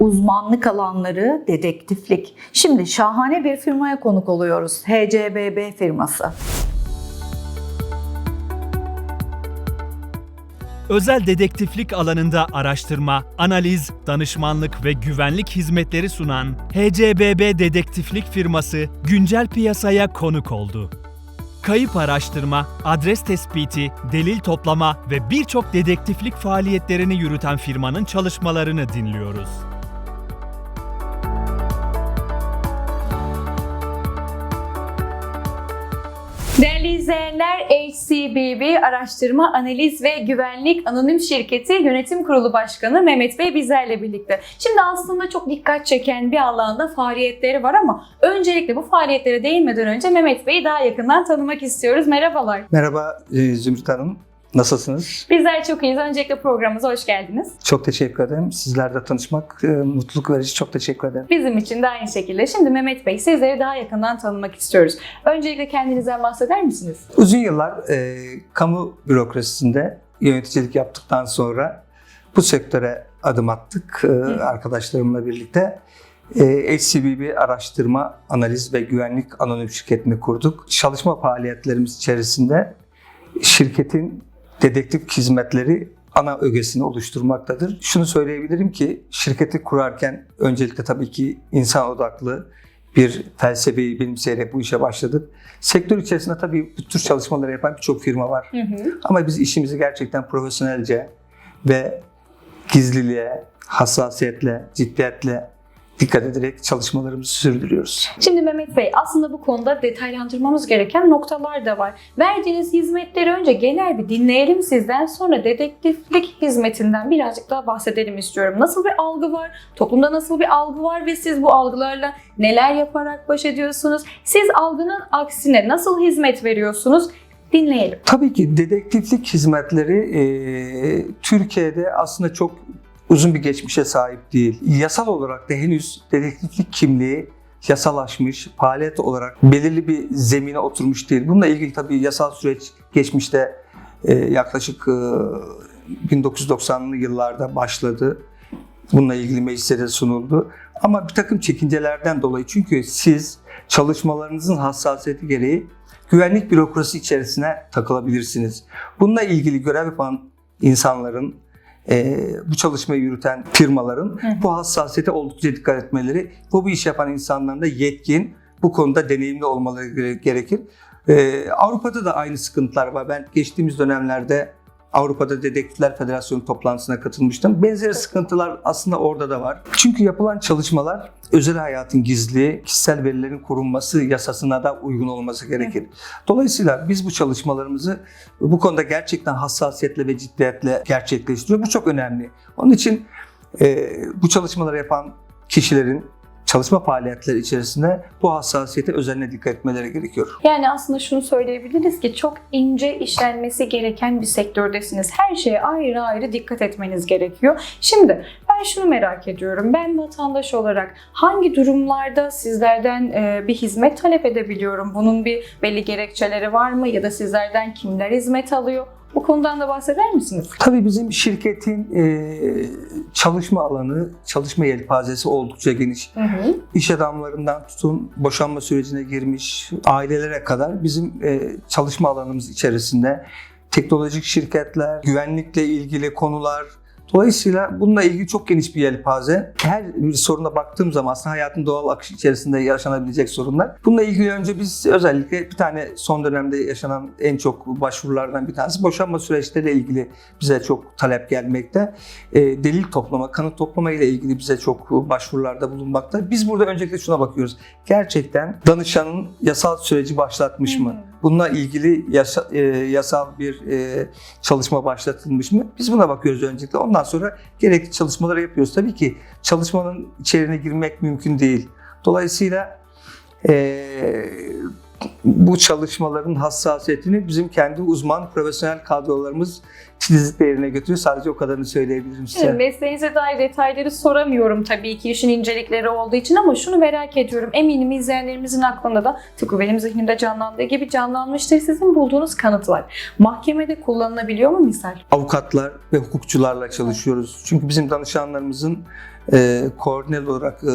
Uzmanlık alanları dedektiflik. Şimdi şahane bir firmaya konuk oluyoruz. HCBB firması. Özel dedektiflik alanında araştırma, analiz, danışmanlık ve güvenlik hizmetleri sunan HCBB Dedektiflik firması güncel piyasaya konuk oldu. Kayıp araştırma, adres tespiti, delil toplama ve birçok dedektiflik faaliyetlerini yürüten firmanın çalışmalarını dinliyoruz. Değerli izleyenler, HCBB Araştırma, Analiz ve Güvenlik Anonim Şirketi Yönetim Kurulu Başkanı Mehmet Bey bizlerle birlikte. Şimdi aslında çok dikkat çeken bir alanda faaliyetleri var ama öncelikle bu faaliyetlere değinmeden önce Mehmet Bey'i daha yakından tanımak istiyoruz. Merhabalar. Merhaba e, Zümrüt Hanım. Nasılsınız? Bizler çok iyiyiz. Öncelikle programımıza hoş geldiniz. Çok teşekkür ederim. Sizlerle tanışmak e, mutluluk verici. Çok teşekkür ederim. Bizim için de aynı şekilde. Şimdi Mehmet Bey sizleri daha yakından tanımak istiyoruz. Öncelikle kendinizden bahseder misiniz? Uzun yıllar e, kamu bürokrasisinde yöneticilik yaptıktan sonra bu sektöre adım attık e, arkadaşlarımla birlikte. E, HCBB Araştırma, Analiz ve Güvenlik Anonim Şirketi'ni kurduk. Çalışma faaliyetlerimiz içerisinde şirketin dedektif hizmetleri ana ögesini oluşturmaktadır. Şunu söyleyebilirim ki şirketi kurarken öncelikle tabii ki insan odaklı bir felsefeyi benimseyerek bu işe başladık. Sektör içerisinde tabii bu tür çalışmaları yapan birçok firma var. Hı hı. Ama biz işimizi gerçekten profesyonelce ve gizliliğe, hassasiyetle, ciddiyetle dikkat ederek çalışmalarımızı sürdürüyoruz. Şimdi Mehmet Bey aslında bu konuda detaylandırmamız gereken noktalar da var. Verdiğiniz hizmetleri önce genel bir dinleyelim sizden sonra dedektiflik hizmetinden birazcık daha bahsedelim istiyorum. Nasıl bir algı var? Toplumda nasıl bir algı var ve siz bu algılarla neler yaparak baş ediyorsunuz? Siz algının aksine nasıl hizmet veriyorsunuz? Dinleyelim. Tabii ki dedektiflik hizmetleri e, Türkiye'de aslında çok uzun bir geçmişe sahip değil. Yasal olarak da henüz dedektiflik kimliği yasalaşmış, faaliyet olarak belirli bir zemine oturmuş değil. Bununla ilgili tabii yasal süreç geçmişte e, yaklaşık e, 1990'lı yıllarda başladı. Bununla ilgili meclise de sunuldu. Ama bir takım çekincelerden dolayı çünkü siz çalışmalarınızın hassasiyeti gereği güvenlik bürokrasi içerisine takılabilirsiniz. Bununla ilgili görev yapan insanların, e, bu çalışmayı yürüten firmaların bu hassasiyete oldukça dikkat etmeleri, bu bu iş yapan insanların da yetkin, bu konuda deneyimli olmaları gere- gerekir. E, Avrupa'da da aynı sıkıntılar var. Ben geçtiğimiz dönemlerde Avrupa'da Dedektifler Federasyonu toplantısına katılmıştım. Benzeri sıkıntılar aslında orada da var. Çünkü yapılan çalışmalar özel hayatın gizliliği, kişisel verilerin korunması yasasına da uygun olması gerekir. Dolayısıyla biz bu çalışmalarımızı bu konuda gerçekten hassasiyetle ve ciddiyetle gerçekleştiriyor. Bu çok önemli. Onun için e, bu çalışmaları yapan kişilerin çalışma faaliyetleri içerisinde bu hassasiyete özenle dikkat etmeleri gerekiyor. Yani aslında şunu söyleyebiliriz ki çok ince işlenmesi gereken bir sektördesiniz. Her şeye ayrı ayrı dikkat etmeniz gerekiyor. Şimdi ben şunu merak ediyorum. Ben vatandaş olarak hangi durumlarda sizlerden e, bir hizmet talep edebiliyorum? Bunun bir belli gerekçeleri var mı? Ya da sizlerden kimler hizmet alıyor? Bu konudan da bahseder misiniz? Tabii bizim şirketin e, çalışma alanı, çalışma yelpazesi oldukça geniş. Hı hı. İş adamlarından tutun boşanma sürecine girmiş ailelere kadar bizim e, çalışma alanımız içerisinde teknolojik şirketler, güvenlikle ilgili konular, Dolayısıyla bununla ilgili çok geniş bir yelpaze. Her bir soruna baktığım zaman aslında hayatın doğal akışı içerisinde yaşanabilecek sorunlar. Bununla ilgili önce biz özellikle bir tane son dönemde yaşanan en çok başvurulardan bir tanesi boşanma süreçleriyle ilgili bize çok talep gelmekte. E, delil toplama, kanıt toplama ile ilgili bize çok başvurularda bulunmakta. Biz burada öncelikle şuna bakıyoruz. Gerçekten danışanın yasal süreci başlatmış mı? Bununla ilgili yasa, e, yasal bir e, çalışma başlatılmış mı? Biz buna bakıyoruz öncelikle. Ondan sonra gerekli çalışmaları yapıyoruz. Tabii ki çalışmanın içeriğine girmek mümkün değil. Dolayısıyla e, bu çalışmaların hassasiyetini bizim kendi uzman profesyonel kadrolarımız titizlikle yerine götürüyor. Sadece o kadarını söyleyebilirim size. Evet, mesleğinize dair detayları soramıyorum tabii ki işin incelikleri olduğu için ama şunu merak ediyorum. Eminim izleyenlerimizin aklında da tıpkı benim zihnimde canlandığı gibi canlanmıştır sizin bulduğunuz kanıtlar. Mahkemede kullanılabiliyor mu misal? avukatlar ve hukukçularla çalışıyoruz. Çünkü bizim danışanlarımızın e, koordinel olarak e,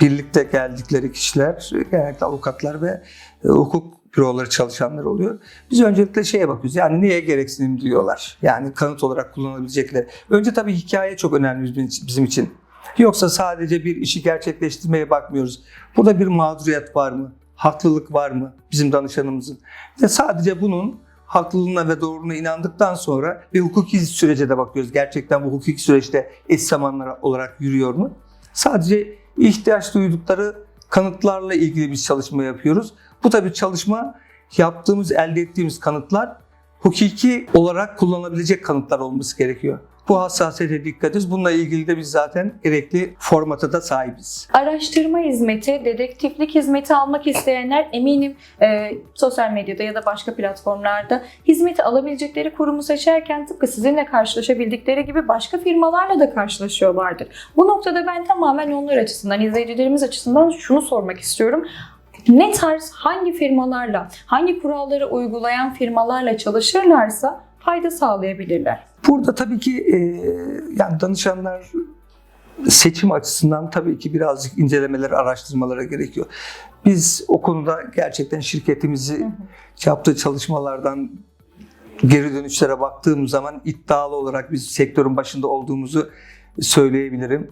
birlikte geldikleri kişiler genellikle avukatlar ve e, hukuk büroları çalışanlar oluyor. Biz öncelikle şeye bakıyoruz. Yani neye gereksinim duyuyorlar? Yani kanıt olarak kullanabilecekleri. Önce tabii hikaye çok önemli bizim için-. Yoksa sadece bir işi gerçekleştirmeye bakmıyoruz. Burada bir mağduriyet var mı? Haklılık var mı bizim danışanımızın? Ve sadece bunun haklılığına ve doğruluğuna inandıktan sonra bir hukuki sürece de bakıyoruz. Gerçekten bu hukuki süreçte eş zamanlı olarak yürüyor mu? Sadece ihtiyaç duydukları kanıtlarla ilgili bir çalışma yapıyoruz. Bu tabii çalışma yaptığımız, elde ettiğimiz kanıtlar hukuki olarak kullanılabilecek kanıtlar olması gerekiyor. Bu hassasiyete dikkat ediyoruz. Bununla ilgili de biz zaten gerekli formata da sahibiz. Araştırma hizmeti, dedektiflik hizmeti almak isteyenler eminim e, sosyal medyada ya da başka platformlarda hizmeti alabilecekleri kurumu seçerken tıpkı sizinle karşılaşabildikleri gibi başka firmalarla da karşılaşıyorlardır. Bu noktada ben tamamen onlar açısından, izleyicilerimiz açısından şunu sormak istiyorum. Ne tarz, hangi firmalarla, hangi kuralları uygulayan firmalarla çalışırlarsa fayda sağlayabilirler? Burada tabii ki e, yani danışanlar seçim açısından tabii ki birazcık incelemeler, araştırmalara gerekiyor. Biz o konuda gerçekten şirketimizi yaptığı çalışmalardan geri dönüşlere baktığım zaman iddialı olarak biz sektörün başında olduğumuzu söyleyebilirim.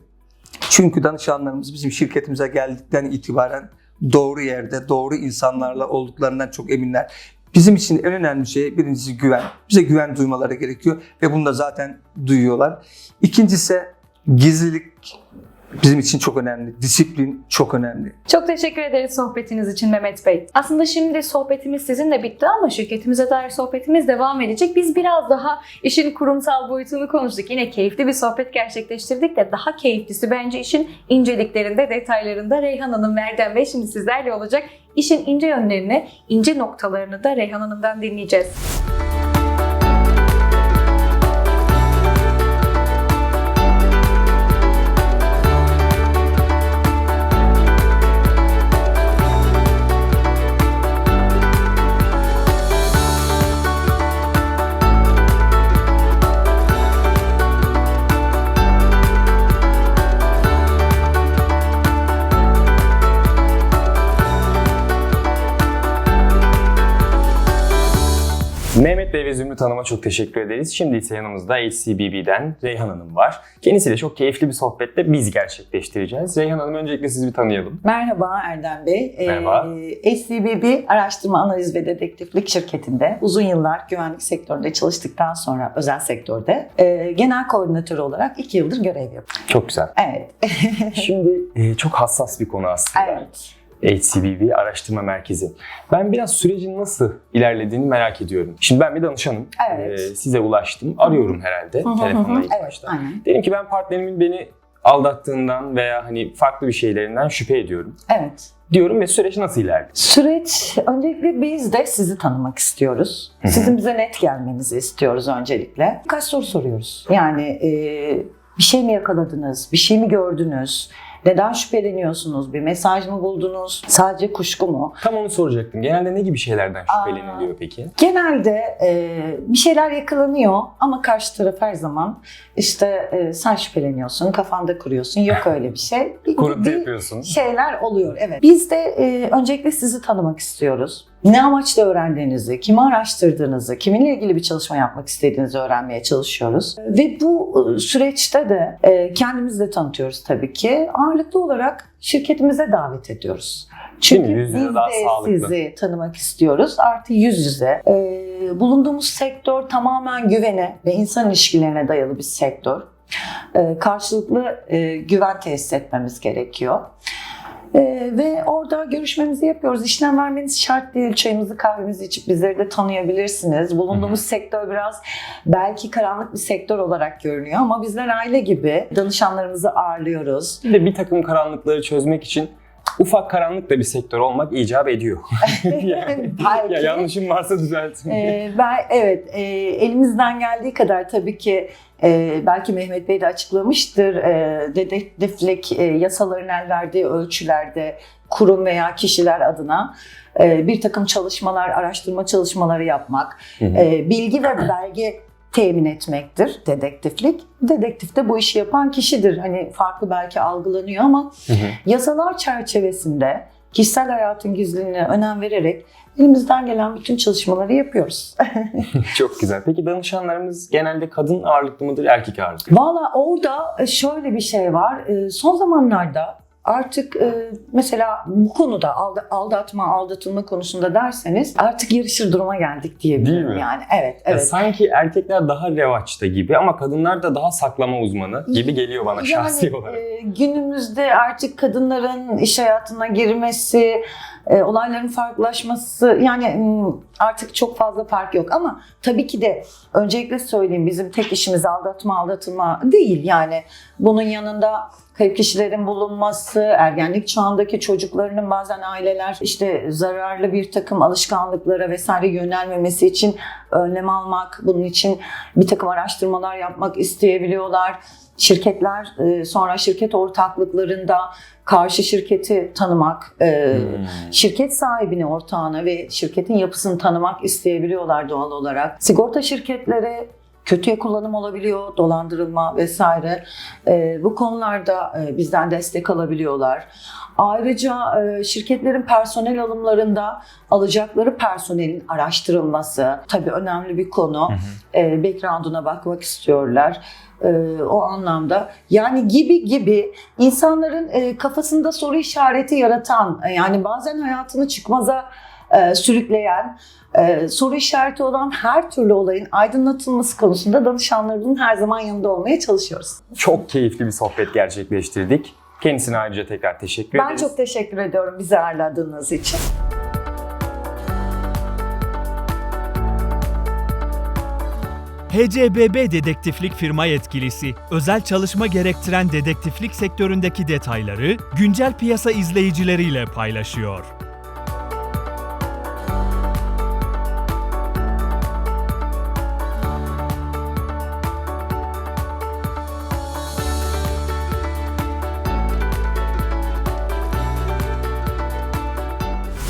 Çünkü danışanlarımız bizim şirketimize geldikten itibaren doğru yerde, doğru insanlarla olduklarından çok eminler. Bizim için en önemli şey birincisi güven. Bize güven duymaları gerekiyor ve bunu da zaten duyuyorlar. İkincisi gizlilik bizim için çok önemli. Disiplin çok önemli. Çok teşekkür ederiz sohbetiniz için Mehmet Bey. Aslında şimdi sohbetimiz sizinle bitti ama şirketimize dair sohbetimiz devam edecek. Biz biraz daha işin kurumsal boyutunu konuştuk. Yine keyifli bir sohbet gerçekleştirdik de daha keyiflisi bence işin inceliklerinde, detaylarında Reyhan Hanım, Erdem Bey şimdi sizlerle olacak. İşin ince yönlerini, ince noktalarını da Reyhan Hanım'dan dinleyeceğiz. Bey ve Zümrüt Hanım'a çok teşekkür ederiz. Şimdi ise yanımızda HCBB'den Reyhan Hanım var. Kendisiyle çok keyifli bir sohbette biz gerçekleştireceğiz. Reyhan Hanım öncelikle sizi bir tanıyalım. Merhaba Erdem Bey. Merhaba. Ee, SCBB Araştırma Analiz ve Dedektiflik şirketinde uzun yıllar güvenlik sektöründe çalıştıktan sonra özel sektörde e, genel koordinatör olarak iki yıldır görev yapıyorum. Çok güzel. Evet. Şimdi e, çok hassas bir konu aslında. evet. HCBB Araştırma Merkezi. Ben biraz sürecin nasıl ilerlediğini merak ediyorum. Şimdi ben bir danışanım. Evet. E, size ulaştım. Arıyorum herhalde telefonla ilk Evet, başta. aynen. Dedim ki ben partnerimin beni aldattığından veya hani farklı bir şeylerinden şüphe ediyorum. Evet. Diyorum ve süreç nasıl ilerledi? Süreç, öncelikle biz de sizi tanımak istiyoruz. Sizin bize net gelmenizi istiyoruz öncelikle. Kaç soru soruyoruz. Yani e, bir şey mi yakaladınız, bir şey mi gördünüz, neden şüpheleniyorsunuz, bir mesaj mı buldunuz, sadece kuşku mu? Tam onu soracaktım. Genelde ne gibi şeylerden şüpheleniliyor peki? Genelde e, bir şeyler yakalanıyor ama karşı taraf her zaman işte e, sen şüpheleniyorsun, kafanda kuruyorsun, yok öyle bir şey. Bir- Kuruntu yapıyorsun. şeyler oluyor. Evet. Biz de e, öncelikle sizi tanımak istiyoruz. Ne amaçla öğrendiğinizi, kimi araştırdığınızı, kiminle ilgili bir çalışma yapmak istediğinizi öğrenmeye çalışıyoruz. Ve bu e, süreçte de e, kendimizi de tanıtıyoruz tabii ki. Ağırlıklı olarak şirketimize davet ediyoruz. Çünkü Yüz yüze biz de sağlıklı. sizi tanımak istiyoruz. Artı yüz yüze. E, bulunduğumuz sektör tamamen güvene ve insan ilişkilerine dayalı bir sektör. E, karşılıklı e, güven tesis etmemiz gerekiyor. Ee, ve orada görüşmemizi yapıyoruz. İşlem vermeniz şart değil. Çayımızı kahvemizi içip bizleri de tanıyabilirsiniz. Bulunduğumuz sektör biraz belki karanlık bir sektör olarak görünüyor ama bizler aile gibi danışanlarımızı ağırlıyoruz. Bir de bir takım karanlıkları çözmek için ufak karanlık da bir sektör olmak icap ediyor. yani, Belki. ya yanlışım varsa düzeltin. Ee, ben evet e, elimizden geldiği kadar tabii ki e, belki Mehmet Bey de açıklamıştır e, dedektiflik e, yasaların el verdiği ölçülerde kurum veya kişiler adına e, bir takım çalışmalar, araştırma çalışmaları yapmak, Hı hı. e, bilgi ve belge temin etmektir dedektiflik. Dedektif de bu işi yapan kişidir. Hani farklı belki algılanıyor ama Hı hı. yasalar çerçevesinde kişisel hayatın gizliliğine önem vererek elimizden gelen bütün çalışmaları yapıyoruz. Çok güzel. Peki danışanlarımız genelde kadın ağırlıklı mıdır, erkek ağırlıklı mı? Valla orada şöyle bir şey var. E, Son zamanlarda artık e, mesela bu konuda alda- aldatma, aldatılma konusunda derseniz artık yarışır duruma geldik diyebilirim Değil mi? yani. Evet, Ya evet. sanki erkekler daha revaçta gibi ama kadınlar da daha saklama uzmanı gibi geliyor bana şahsi Yani, olarak. e, günümüzde artık kadınların iş hayatına girmesi, e, olayların farklılaşması yani artık çok fazla fark yok ama tabii ki de öncelikle söyleyeyim bizim tek işimiz aldatma aldatılma değil yani bunun yanında kayıp kişilerin bulunması, ergenlik çağındaki çocuklarının bazen aileler işte zararlı bir takım alışkanlıklara vesaire yönelmemesi için önlem almak, bunun için bir takım araştırmalar yapmak isteyebiliyorlar. Şirketler e, sonra şirket ortaklıklarında karşı şirketi tanımak, e, Hmm. şirket sahibini, ortağını ve şirketin yapısını tanımak isteyebiliyorlar doğal olarak. Sigorta şirketleri kötüye kullanım olabiliyor, dolandırılma vesaire. E, bu konularda e, bizden destek alabiliyorlar. Ayrıca e, şirketlerin personel alımlarında alacakları personelin araştırılması tabii önemli bir konu. E, background'una bakmak istiyorlar. E, o anlamda yani gibi gibi insanların e, kafasında soru işareti yaratan e, yani bazen hayatını çıkmaza e, sürükleyen e, soru işareti olan her türlü olayın aydınlatılması konusunda danışanlarımızın her zaman yanında olmaya çalışıyoruz. Çok keyifli bir sohbet gerçekleştirdik. Kendisine ayrıca tekrar teşekkür Ben ederiz. çok teşekkür ediyorum bizi ağırladığınız için. HCBB Dedektiflik firma yetkilisi, özel çalışma gerektiren dedektiflik sektöründeki detayları güncel piyasa izleyicileriyle paylaşıyor.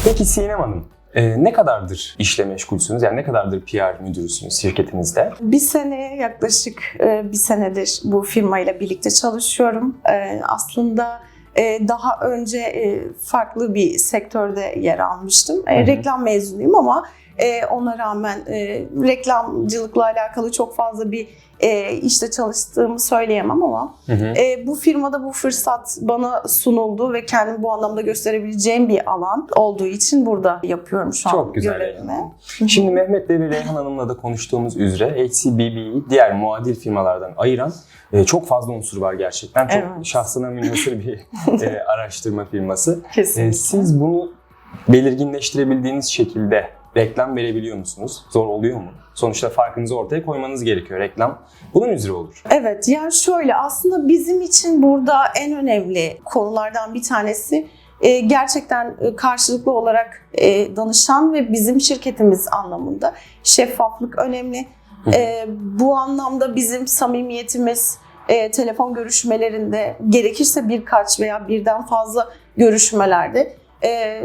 Peki Sinem Hanım, e, ne kadardır işle meşgulsünüz? Yani ne kadardır PR müdürüsünüz şirketinizde? Bir seneye yaklaşık e, bir senedir bu firmayla birlikte çalışıyorum. E, Aslında e, daha önce e, farklı bir sektörde yer almıştım. E. Reklam mezunuyum ama e, ona rağmen e, reklamcılıkla alakalı çok fazla bir e, işte çalıştığımı söyleyemem ama Hı hı. e, bu firmada bu fırsat bana sunuldu ve kendimi bu anlamda gösterebileceğim bir alan olduğu için burada yapıyorum şu an Çok güzel görevimi. Şimdi Mehmet ve Reyhan Hanım'la da konuştuğumuz üzere HCBB'yi diğer muadil firmalardan ayıran e, çok fazla unsur var gerçekten. Çok Evet. şahsına münhasır bir e, araştırma firması. E, Kesinlikle. siz bunu belirginleştirebildiğiniz şekilde reklam verebiliyor musunuz? Zor oluyor mu? Sonuçta farkınızı ortaya koymanız gerekiyor. Reklam bunun üzere olur. Evet yani şöyle aslında bizim için burada en önemli konulardan bir tanesi e, gerçekten e, karşılıklı olarak e, danışan ve bizim şirketimiz anlamında şeffaflık önemli. E, bu anlamda bizim samimiyetimiz e, telefon görüşmelerinde gerekirse birkaç veya birden fazla görüşmelerde e,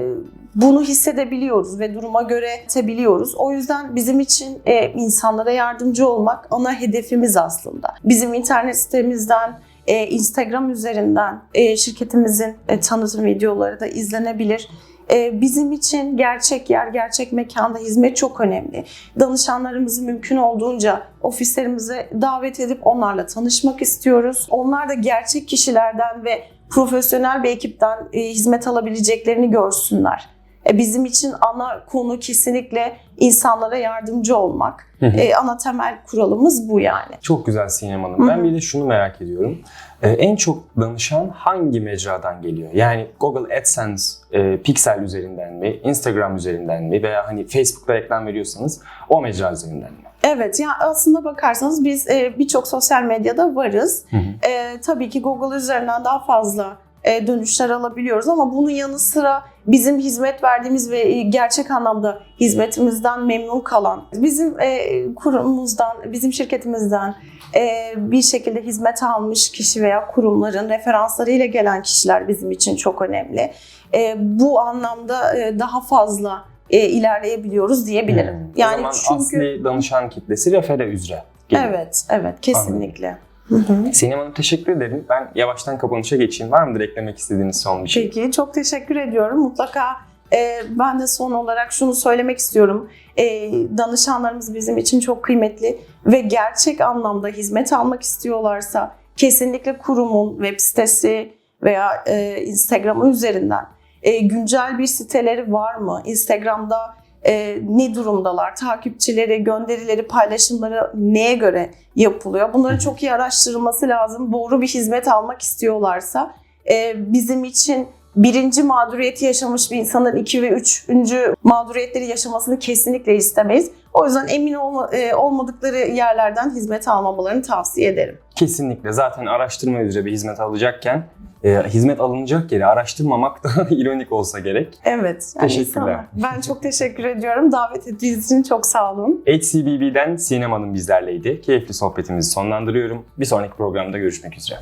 bunu hissedebiliyoruz ve duruma göre tebiliyoruz. O yüzden bizim için e, insanlara yardımcı olmak ana hedefimiz aslında. Bizim internet sitemizden, e, Instagram üzerinden e, şirketimizin e, tanıtım videoları da izlenebilir. E, bizim için gerçek yer, gerçek mekanda hizmet çok önemli. Danışanlarımızı mümkün olduğunca ofislerimize davet edip onlarla tanışmak istiyoruz. Onlar da gerçek kişilerden ve profesyonel bir ekipten e, hizmet alabileceklerini görsünler. E, Bizim için ana konu kesinlikle insanlara yardımcı olmak. Hı hı. E, ana temel kuralımız bu yani. Çok güzel Sinem Hanım. Hı Ben hı. bir de şunu merak ediyorum. Ee, en çok danışan hangi mecradan geliyor? Yani Google AdSense, e, Pixel üzerinden mi, Instagram üzerinden mi veya hani Facebook'ta reklam veriyorsanız o mecra üzerinden mi? Evet, yani aslında bakarsanız biz e, birçok sosyal medyada varız. Hı hı. E, tabii ki Google üzerinden daha fazla e, dönüşler alabiliyoruz ama bunun yanı sıra bizim hizmet verdiğimiz ve e, gerçek anlamda hizmetimizden memnun kalan, bizim e, kurumumuzdan, bizim şirketimizden e, bir şekilde hizmet almış kişi veya kurumların referanslarıyla gelen kişiler bizim için çok önemli. E, bu anlamda e, daha fazla e, ilerleyebiliyoruz diyebilirim. Hmm. Yani o zaman çünkü asli danışan kitlesi refere üzere. geliyor. evet, evet kesinlikle. Hı hı. Sinem Hanım teşekkür ederim. Ben yavaştan kapanışa geçeyim. Var mıdır eklemek istediğiniz son bir şey? Peki, çok teşekkür ediyorum. Mutlaka e, ben de son olarak şunu söylemek istiyorum. E, danışanlarımız bizim için çok kıymetli ve gerçek anlamda hizmet almak istiyorlarsa kesinlikle kurumun web sitesi veya e, Instagram üzerinden e, güncel bir siteleri var mı? Instagram'da e, ne durumdalar? Takipçileri, gönderileri, paylaşımları neye göre yapılıyor? Bunların çok iyi araştırılması lazım. Doğru bir hizmet almak istiyorlarsa e, bizim için birinci mağduriyeti yaşamış bir insanın iki ve üçüncü mağduriyetleri yaşamasını kesinlikle istemeyiz. O yüzden emin olma- e, olmadıkları yerlerden hizmet almamalarını tavsiye ederim. Kesinlikle. Zaten araştırma üzere bir hizmet alacakken e, hizmet alınacak yeri araştırmamak da ironik olsa gerek. Evet. Teşekkürler. sana- Ben çok teşekkür ediyorum. Davet ettiğiniz için çok sağ olun. HCBB'den Sinem Hanım bizlerleydi. Keyifli sohbetimizi sonlandırıyorum. Bir sonraki programda görüşmek üzere.